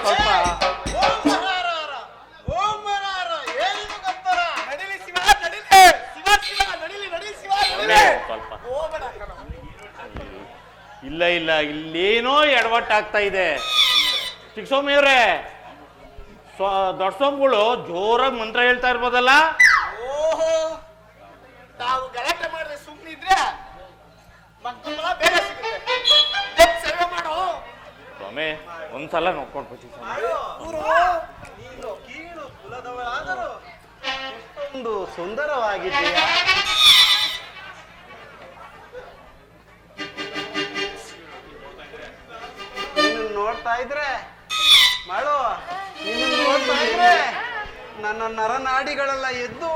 ಸ್ವಲ್ಪ ಇಲ್ಲ ಇಲ್ಲ ಇಲ್ಲೇನೋ ಎಡವಟ್ಟಾಗ್ತಾ ಇದೆ. ಚಿಕ್ಕಸ್ವಾಮಿ ಅವ್ರೆ ದೊಡ್ಡ ಸ್ವಾಮಿಗಳು ಜೋರಾಗಿ ಮಂತ್ರ ಹೇಳ್ತಾ ಇರ್ಬೋದಲ್ಲ? ಒಂದ್ಸಲ ನೋಡ್ಕೊಂಡು ಎಷ್ಟೊಂದು ಸುಂದರವಾಗಿದ್ದೀಯಾ. ನಿನ್ನ ನೋಡ್ತಾ ಇದ್ರೆ ಮಾಡು ನೋಡ್ತಾ ಇದ್ರೆ ನನ್ನ ನರನಾಡಿಗಳೆಲ್ಲ ಎದ್ದು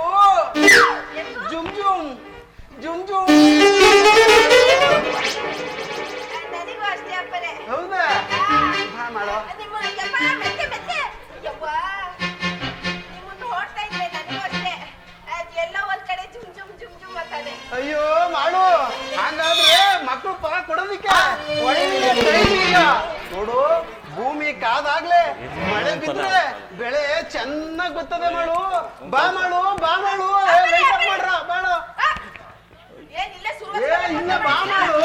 ನೋಡು ಭೂಮಿ ಕಾದಾಗ್ಲೇ ಮಳೆ ಬಿದ್ರೆ ಬೆಳೆ ಚೆನ್ನಾಗ್ ಗೊತ್ತದೆ ಮಾಡು. ಬಾ ಮಾಡು ಬಾ ಮಾಡು. ಮಾಡ್ರ ಬಾಳು. ಇನ್ನ ಏ ಇಲ್ಲ ಬಾ ಮಾಡು.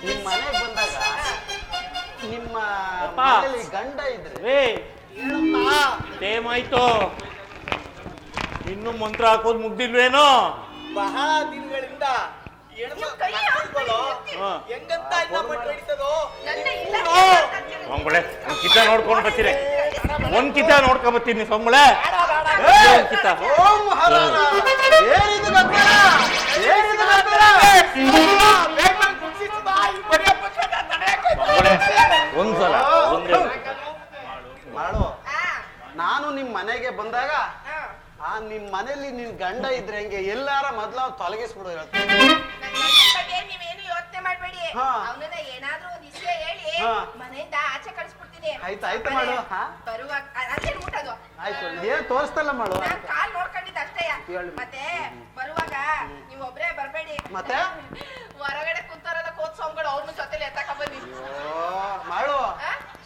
ನಿಮ್ ಮನೆಗೆ ಬಂದಾಗ ನಿಮ್ಮ ಅಪ್ಪ. ಮನೇಲಿ ಗಂಡ ಇದ್ರೆ ರೇ ಟೇಮ್ ಆಯ್ತು ಇನ್ನು ಮಂತ್ರ ಹಾಕೋದು ಮುಗ್ದಿಲ್ವೇನೋ? ಬಹಳ ದಿನಗಳಿಂದ ನಿಮ್ ಕೈ ಹಾಕ್ಬಿಡಿ, ಎತ್ತಿ. ಹಾ. ಹೆಂಗಂತ ಇಲ್ಲ ಮಟ್ಟ ಹಿಡಿತದೋ ನನ್ನ ಇಲ್ಲ. ಸ್ವಾಮಿಗಳೇ ಒಂದ್ ಕಿತ್ತ ನೋಡ್ಕೊಂಡು ಬರ್ತೀರಿ. ಒಂದ್ ಕಿತ್ತ ನೋಡ್ಕೊಂಡ್ ಬರ್ತೀನಿ ಸೊಂಬಳೆ ಒಂದ್ ಕಿತ್ತ ಓಂ ಹರರ ಏನಿದು ಗದ್ದಲ ಏನಿದು ಗದ್ದಲ ಸ್ವಾಮಿಗಳೇ ಒಂದ್ಸಲ ಒಂದೇ. ಮಾಡು ಹಾ, ನಾನು ನಿಮ್ ಮನೆಗೆ ಬಂದಾಗ ಆ ನಿಮ್ ಮನೇಲಿ ನಿನ್ ಗಂಡ ಇದ್ರೆ ಹೆಂಗೆ ಎಲ್ಲಾರ ಮೊದ್ಲು ಅವ್ನು ತೊಲಗಿಸ್ಬಿಡು ಹೇಳ್ತೀನಿ. ನೀವೇನು ಯೋಚ್ನೆ ಮಾಡ್ಬೇಡಿ ಹಾ. ಅವನನ್ನ ಏನಾದ್ರೂ ಒಂದ್ ವಿಷಯ ಹೇಳಿ ಹಾ. ಮನೆಯಿಂದ ಆಚೆ ಕಳಿಸ್ಬಿಡ್ತೀನಿ ಆಯ್ತು, ಆಯ್ತು ಮಾಡು, ಹಾ? ಬರುವಾಗ ಅ- ಅದೇನ್ ಮುಟ್ಟೋದು ಆಯ್ತು ಏನ್ ತೋರಿಸ್ತಲ್ಲ ಮಾಡು ನಾನ್ ಕಾಲ್ ನೋಡ್ಕೊಂಡಿದ್ದ ಅಷ್ಟೇ ಹೇಳು. ಮತ್ತೆ ಬರುವಾಗ ನೀವ್ ಒಬ್ರೇ ಬರ್ಬೇಡಿ ಮತ್ತೆ? ಹೊರಗಡೆ ಸ್ವಾಮಿಗಳು ಅವ್ರನ್ನ ಜೊತೆಲಿ ಎತ್ತಕ ಬನ್ನಿ. ಓ ಮಾಡು.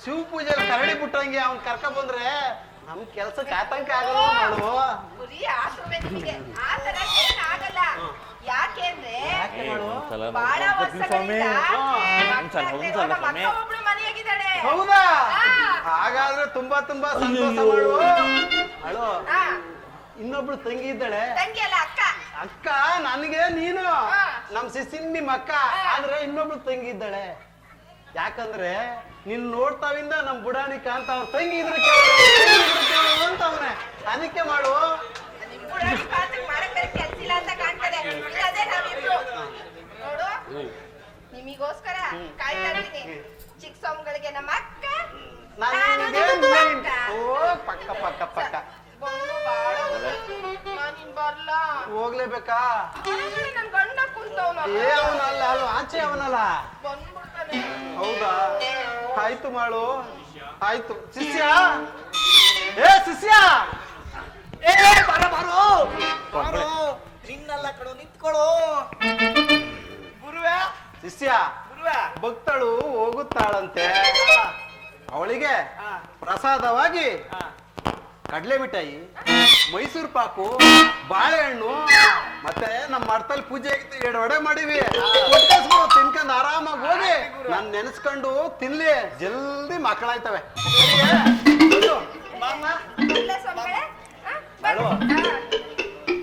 ಶಿವ ಪೂಜೆ ಕರಡಿ ಬಿಟ್ಟಂಗೆ ಅವ್ನ್ ಕರ್ಕ ಬಂದ್ರೆ ನಮ್ ಕೆಲ್ಸಕ್ಕೆ ಆತಂಕ ಆಗಲ್ಲ ಮಾಡು. ಗುರಿ ಆಶ್ರಮೆ ನಿಮಗೆ. ಆ ತರ ಏನ್ ಆಗಲ್ಲ. ಯಾಕೆ ಅಂದ್ರೆ ಯಾಕೆ ಮಾಡು? ಒಂದ್ಸಲ ಬಹಳ ಸ್ವಾಮಿ. ವರ್ಷಗಳಿಂದ ಒಂದ್ಸಲ ಮಕ್ಕಳಾಗ್ದೇ ಒಂದ್ಸಲ ಇರೋ ನಮ್ಮ ಅಕ್ಕ ಒಬ್ಳು ಮನೆಯಾಗಿದ್ದಾಳೆ. ಹೌದಾ? ಹಾಗಾದ್ರೆ ತುಂಬಾ ತುಂಬಾ ಸಂತೋಷ. ಮಾಡು. ಅಳು ಇನ್ನೊಬ್ಳು ತಂಗಿ ಇದ್ದಾಳೆ. ತಂಗಿ ಅಲ್ಲ ಅಕ್ಕ. ಅಕ್ಕ ನನಗೆ ನೀನು. ನಮ್ ಸಿಸಿನ್ ನಿಮ್ ಅಕ್ಕ ಆದ್ರೆ ಇನ್ನೊಬ್ಳು ತಂಗಿ ಇದ್ದಾಳೆ. ಯಾಕಂದ್ರೆ ನಿನ್ ನೋಡ್ತಾವಿಂದ ನಮ್ ಬುಡಾಣಿ ಕಾಂತ ಅವ್ರ ತಂಗಿ ಇದ್ರು ಅಂತ ಅವ್ನೆ ಅದಕ್ಕೆ ಮಾಡು. ಅಂತ ನಿಮಿಗೋಸ್ಕರ ಕಾಯ್ತಾ ಇರ್ತೀನಿ ಚಿಕ್ಕ ಸ್ವಾಮಿಗಳಿಗೆ ನಮ್ಮ ಅಕ್ಕ ನಾನು ಅಕ್ಕ. ಓ ಪಕ್ಕ ಪಕ್ಕ ಪಕ್ಕ. ಬಂದು ಬಾಳ ನಾನಿನ್ ಬರ್ಲಾ? ಹೋಗ್ಲೇಬೇಕಾ? ನನ್ ಗಂಡ ಏ ಅವನಲ್ಲ ಅಲ್ಲ ಆಚೆ ಅವನಲ್ಲ. ಹೌದಾ? ಆಯ್ತು ಮಾಡು. ಆಯ್ತು. ಶಿಷ್ಯ? ಏ ಶಿಷ್ಯ! ಏ ಬರ ಬಾರೋ. ಬಾರೋ. ನಿನ್ನಲ್ಲ ಕಣೋ ನಿಂತ್ಕೊಳ್ಳೋ ಗುರುವೆ? ಶಿಷ್ಯ ಗುರುವೆ? ಭಕ್ತಳು ಹೋಗುತ್ತಾಳಂತೆ. ಅವಳಿಗೆ ಪ್ರಸಾದವಾಗಿ ಕಡಲೆ ಮಿಠಾಯಿ ಮೈಸೂರು ಪಾಕು ಬಾಳೆಹಣ್ಣು ಮತ್ತೆ ನಮ್ಮ ಮಠದಲ್ಲಿ ಪೂಜೆ ಆಗಿತ್ತು ಎರಡು ವಡೆ ಮಾಡಿವಿ ತಿನ್ಕೊಂಡು ಆರಾಮಾಗಿ ಹೋಗಿ ನಾನು ನೆನೆಸ್ಕೊಂಡು ತಿನ್ಲಿ. ಜಲ್ದಿ ಮಕ್ಕಳಾಯ್ತವೆ.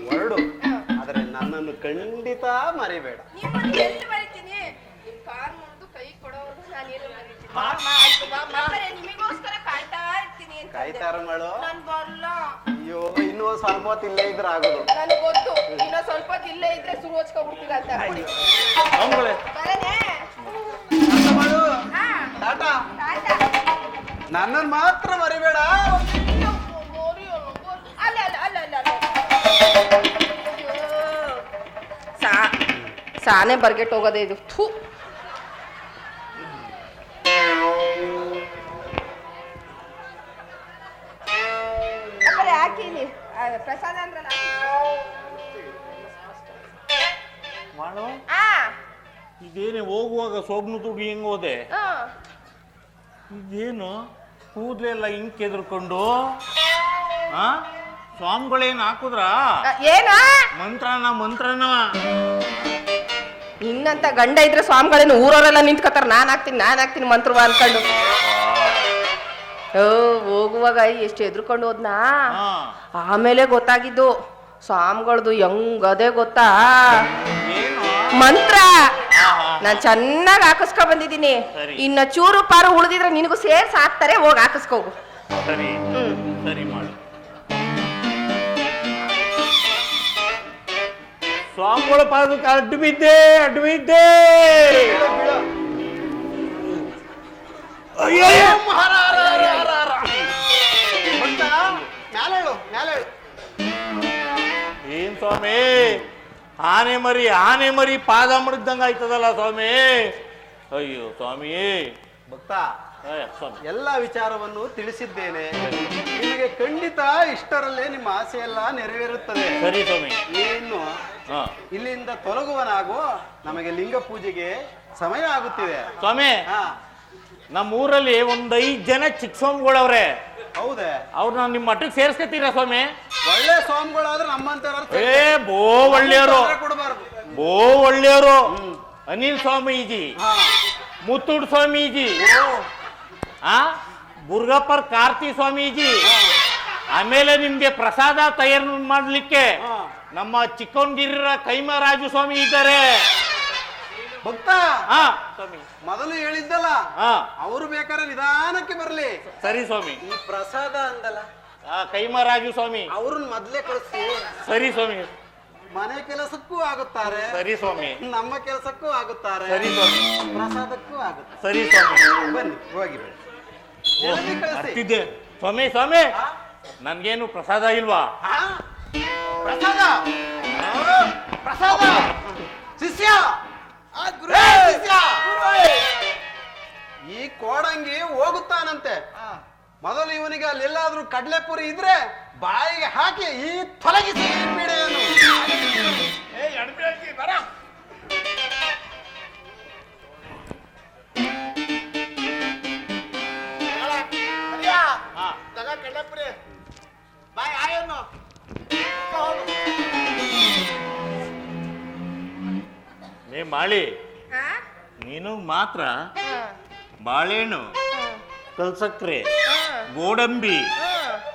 ಹೊರಡು. ಆದ್ರೆ ನನ್ನನ್ನು ಖಂಡಿತ ಮರಿಬೇಡ. ನಿಮಗೋಸ್ಕರ ಕಾಯ್ತಾ ಮಳು ಅಂತ ಕಾಯ್ತಾರ ಮಾಡು ನಾನ್ ಬರ್ಲ. ಅಯ್ಯೋ ಇನ್ನೂ ಸ್ವಲ್ಪ ಹೊತ್ತು ಇಲ್ಲೇ ಇದ್ರೆ ಆಗೋದು. ನನಗೆ ಗೊತ್ತು. ಇನ್ನೂ ಸ್ವಲ್ಪ ಹೊತ್ತು ಇಲ್ಲೇ ಇದ್ರೆ ಸುರು ಹಚ್ಕೊಬಿಡ್ತೀರ ಅಂತ. ಬರನೆ ಮಾಡು ಹಾ. ಟಾಟಾ. ನನ್ನನ್ನು ಮಾತ್ರ ಮರಿಬೇಡ. ಮೋರಿ ಅವ್ನು, ಅಲ್ಲ ಅಲ್ಲ ಅಲ್ಲ ಅಲ್ಲ ಅಲ್ಲ. ಅಯ್ಯೋ. ಸಾ ಸಾನೆ ಬರ್ಗೆಟ್ ಹೋಗೋದೇ ಇದು. ಥೂ. ಇದೇನೆ ಹೋಗುವಾಗ ಸೋಗ್ನು ತುಡಿ ಹೆಂಗ್ ಹೋದೆ? ಆ. ಇದೇನು? ಕೂದಲೆಲ್ಲ ಹಿಂಗೆ ಕೆದ್ರಕೊಂಡು ಆ? ಸ್ವಾಮಿಗಳೇನು ಹಾಕುದ್ರ? ಆ, ಏನಾ? ಮಂತ್ರನ ಮಂತ್ರನ. ನಿನ್ನಂತ ಗಂಡ ಇದ್ರೆ ಸ್ವಾಮಿಗಳೇನು ಊರವರೆಲ್ಲ ನಿಂತ್ಕೋತಾರ? ನಾನ್ ಹಾಕ್ತೀನಿ ನಾನ್ ಹಾಕ್ತೀನಿ ಮಂತ್ರವ ಅನ್ಕೊಂಡು. ಓ ಹೋಗುವಾಗ ಎಷ್ಟು ಎದ್ರುಕೊಂಡು ಹೋದ್ನಾ? ಆಮೇಲೆ ಗೊತ್ತಾಗಿದ್ದು ಸ್ವಾಮಿಗಳದು ಅದೇ ಗೊತ್ತಾ? ಏನು? ಮಂತ್ರ! ನಾನ್ ಚೆನ್ನಾಗಿ ಹಾಕಿಸ್ಕೊ ಬಂದಿದ್ದೀನಿ. ಸರಿ. ಇನ್ನ ಚೂರು ಪಾರು ಉಳಿದಿದ್ರೆ ನಿನಗೂ ಸೇರ್ಸ್ ಹಾಕ್ತಾರೆ ಹೋಗಿ ಹಾಕಿಸ್ಕೋಗು ಸರಿ ಹ್ಮ್. ಸರಿ ಮಾಡು. ಸ್ವಾಮಿಗಳ ಪಾದಕ್ಕೆ ಅಡ್ಡು ಬಿದ್ದೆ ಅಡ್ಡು ಬಿದ್ದೆ. ಮ್ಯಾಲೇಳು ಮ್ಯಾಲೇಳು ಏನ್ ಸ್ವಾಮಿ? ಆನೆ ಮರಿ ಆನೆ ಮರಿ ಪಾದ ಮುರಿದಂಗ ಆಯ್ತದಲ್ಲ ಸ್ವಾಮಿ? ಅಯ್ಯೋ ಸ್ವಾಮಿ. ಭಕ್ತ ಸ್ವಾಮಿ. ಎಲ್ಲ ವಿಚಾರವನ್ನು ತಿಳಿಸಿದ್ದೇನೆ. ನಿಮಗೆ ಖಂಡಿತ ಇಷ್ಟರಲ್ಲೇ ನಿಮ್ಮ ಆಸೆ ಎಲ್ಲ ನೆರವೇರುತ್ತದೆ. ಸರಿ ಸ್ವಾಮಿ. ಏನು? ಹಾ ಇಲ್ಲಿಂದ ತೊಲಗುವನಾಗು ನಮಗೆ ಲಿಂಗ ಪೂಜೆಗೆ ಸಮಯ ಆಗುತ್ತಿದೆ. ಸ್ವಾಮಿ ಹಾ ನಮ್ಮ ಊರಲ್ಲಿ ಒಂದೈದು ಐದ್ ಜನ ಚಿಕ್ಕ ಸ್ವಾಮಿಗಳವ್ರೆ ಹೌದೇ? ಅವ್ರನ್ನ ನಿಮ್ಮ ಮಠಕ್ಕೆ ಸೇರ್ಸ್ಕೊತೀರಾ ಸ್ವಾಮಿ? ಒಳ್ಳೆ ಸ್ವಾಮಿಗಳಾದ್ರೆ ನಮ್ಮಂತರ ಏ ಬೋ ಒಳ್ಳೆಯವರು. ಕೊಡಬಾರ್ದು. ಬೋ ಒಳ್ಳೆಯವರು. ಅನಿಲ್ ಸ್ವಾಮೀಜಿ. ಹಾ. ಮುತ್ತುಡ್ ಸ್ವಾಮೀಜಿ. ಆ? ಬುರ್ಗಪ್ಪರ್ ಕಾರ್ತಿ ಸ್ವಾಮೀಜಿ. ಆಮೇಲೆ ನಿಮ್ಗೆ ಪ್ರಸಾದ ತಯಾರು ಮಾಡ್ಲಿಕ್ಕೆ. ನಮ್ಮ ಚಿಕ್ಕವನ್ಗಿರಿರ ಕೈಮರಾಜು ಸ್ವಾಮಿ ಇದ್ದಾರೆ. ಭಕ್ತ! ಹಾ ಸ್ವಾಮಿ. ಮೊದಲು ಹೇಳಿದ್ದಲ್ಲ ಹಾ ಅವರು ಬೇಕಾದ್ರೆ ನಿಧಾನಕ್ಕೆ ಬರಲಿ. ಸರಿ ಸ್ವಾಮಿ. ಈ ಪ್ರಸಾದ ಅಂದಲ್ಲ. ಆ ಕೈಮರಾಜು ಸ್ವಾಮಿ. ಅವ್ರನ್ನ ಮೊದ್ಲೇ ಕಳಿಸಿ ಸರಿ ಸ್ವಾಮಿ. ಮನೆ ಕೆಲಸಕ್ಕೂ ಆಗುತ್ತಾರೆ. ಸರಿ ಸ್ವಾಮಿ. ನಮ್ಮ ಕೆಲಸಕ್ಕೂ ಆಗುತ್ತಾರೆ. ಸರಿ ಸ್ವಾಮಿ. ಪ್ರಸಾದಕ್ಕೂ ಆಗುತ್ತೆ. ಸರಿ ಸ್ವಾಮಿ. ಬನ್ನಿ ಹೋಗಿ ಬನ್ನಿ ಜಲ್ದಿ ಕಳಿಸಿ ಬರ್ತಿದ್ದೆ ಸ್ವಾಮಿ ಸ್ವಾಮಿ. ನನ್ಗೇನು ಪ್ರಸಾದ ಇಲ್ವಾ? ಹಾ? ಪ್ರಸಾದ? ಆ, ಪ್ರಸಾದ? ಮೊದಲು ಇವನಿಗೆ ಅಲ್ಲಿ ಎಲ್ಲಾದ್ರೂ ಕಡ್ಲೆಪುರಿ ಇದ್ರೆ ಬಾಯಿಗೆ ಹಾಕಿ ಈ ತೊಲಗಿಸಿ ಈ ಪೀಡೆಯನ್ನು ಹಾ. ನೀ ಮಾಳಿ? ನೀನು ಮಾತ್ರ ಬಾಳೆಣ್ಣು ಬಾಳೆಹಣ್ಣು ಕಲ್ಸಕ್ರೆ. ಗೋಡಂಬಿ.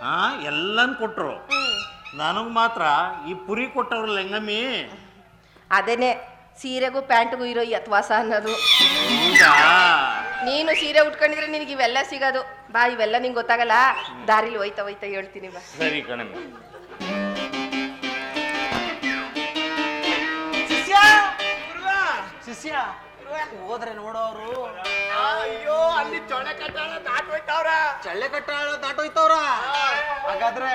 ಹಾ. ಎಲ್ಲನ್ ಕೊಟ್ರು. ನನಗ್ ಮಾತ್ರ ಈ ಪುರಿ ಕೊಟ್ಟವ್ರ ಲೆಂಗಮ್ಮಿ. ಅದೇನೆ ಸೀರೆಗೂ ಪ್ಯಾಂಟ್ಗೂ ಇರೋ ಯತ್ವಾಸ ಅನ್ನೋದು. ಹೌದಾ? ನೀನು ಸೀರೆ ಉಟ್ಕೊಂಡಿದ್ರೆ ನಿನಗೆ ಇವೆಲ್ಲ ಸಿಗೋದು. ಬಾ ಇವೆಲ್ಲ ನಿಂಗೆ ಗೊತ್ತಾಗಲ್ಲ. ದಾರಿಲಿ ಹೋಯ್ತಾ ಹೋಯ್ತಾ ಹೇಳ್ತೀನಿ ಬಾ. ಸರಿ ಕಣಮ್ಮಿ. ಶಿಷ್ಯ ಶಿಷ್ಯ. ಹೋದ್ರೆ ನೋಡೋರು? ಅಯ್ಯೋ ಅಲ್ಲಿ ಚೊಳೆ ಕಟ್ಟಾಳ ದಾಟೋಯ್ತವ್ರ. ಚಳ್ಳೆ ಕಟ್ಟಾಳ ದಾಟೋಯ್ತವ್ರ? ಹಾಗಾದ್ರೆ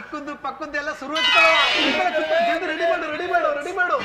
ಇಕ್ಕುಂದು ಪಕ್ಕದ್ದು ಎಲ್ಲ ಶುರು ರೆಡಿ ಮಾಡು ರೆಡಿ ಮಾಡು ರೆಡಿ ಮಾಡು.